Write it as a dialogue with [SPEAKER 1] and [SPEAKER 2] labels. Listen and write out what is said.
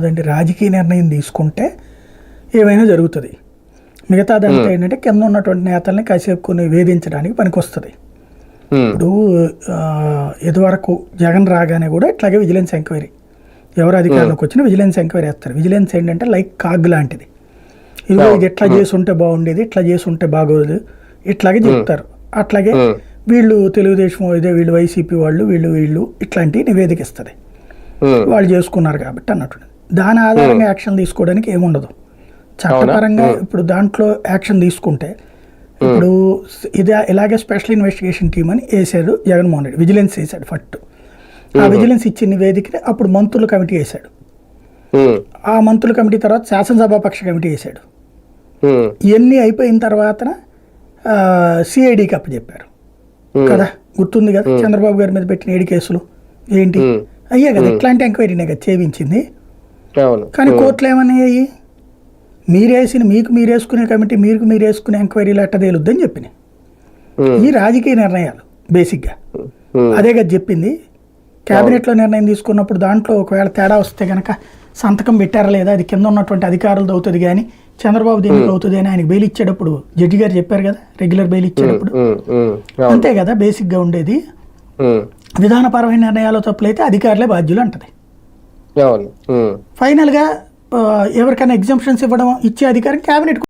[SPEAKER 1] ఏముండదండి? రాజకీయ నిర్ణయం తీసుకుంటే ఏమైనా జరుగుతుంది. మిగతాదంతా ఏంటంటే కింద ఉన్నటువంటి నేతల్ని కాసేపు కొన్ని వేధించడానికి పనికొస్తుంది. ఇప్పుడు ఇదివరకు జగన్ రాగానే కూడా ఇట్లాగే విజిలెన్స్ ఎంక్వైరీ. ఎవరు అధికారంలోకి వచ్చినా విజిలెన్స్ ఎంక్వైరీ వేస్తారు విజిలెన్స్ ఏంటంటే లైక్ కాగ్ లాంటిది. ఇదిగో ఇది ఇట్లా చేసి ఉంటే బాగుండేది ఇట్లా చేసి ఉంటే బాగోదు ఇట్లాగే చెప్తారు. అట్లాగే వీళ్ళు తెలుగుదేశం ఇదే వీళ్ళు వైసీపీ వాళ్ళు వీళ్ళు వీళ్ళు ఇట్లాంటి నివేదిక ఇస్తుంది. వాళ్ళు చేసుకున్నారు కాబట్టి అన్నట్టు. దాని ఆధారంగా యాక్షన్ తీసుకోవడానికి ఏముండదు. చట్టపరంగా ఇప్పుడు దాంట్లో యాక్షన్ తీసుకుంటే ఇప్పుడు ఇదే ఇలాగే స్పెషల్ ఇన్వెస్టిగేషన్ టీమ్ అని వేసాడు జగన్మోహన్ రెడ్డి. విజిలెన్స్ వేసాడు ఫస్ట్. ఆ విజిలెన్స్ ఇచ్చిన నివేదికని అప్పుడు మంత్రుల కమిటీ వేశాడు.
[SPEAKER 2] ఉమ్,
[SPEAKER 1] ఆ మంత్రుల కమిటీ తర్వాత శాసనసభాపక్ష కమిటీ వేశాడు.
[SPEAKER 2] ఉమ్,
[SPEAKER 1] ఇవన్నీ అయిపోయిన తర్వాత సిఐడికి అప్పచెప్పారు. కదా? గుర్తుంది కదా? చంద్రబాబు గారి మీద పెట్టిన ఏడు కేసులు. ఏంటి? అయ్యా కదా? ఇట్లాంటి ఎంక్వైరీనే కదా చేయించింది కానీ కోర్టులు ఏమన్నాయి? మీరేసిన మీకు మీరు వేసుకునే కమిటీ మీకు మీరు వేసుకునే ఎంక్వైరీలు ఎట్ట తేలుద్దని చెప్పినాయి
[SPEAKER 2] ఉమ్,
[SPEAKER 1] ఈ రాజకీయ నిర్ణయాలు బేసిక్గా. అదే కదా చెప్పింది. క్యాబినెట్లో నిర్ణయం తీసుకున్నప్పుడు దాంట్లో ఒకవేళ తేడా వస్తే కనుక సంతకం పెట్టారా లేదా? అది కింద ఉన్నటువంటి అధికారులది అవుతుంది కానీ చంద్రబాబు దీనికి అవుతుంది అని ఆయనకి బెయిల్ ఇచ్చేటప్పుడు జడ్జి గారు చెప్పారు కదా రెగ్యులర్ బెయిల్ ఇచ్చేటప్పుడు. అంతే కదా బేసిక్గా ఉండేది. విధానపరమైన నిర్ణయాలు తప్పులైతే అధికారులే బాధ్యులు అంటది. ఫైనల్గా ఎవరికైనా ఎగ్జామ్షన్స్ ఇవ్వడం ఇచ్చే అధికారం క్యాబినెట్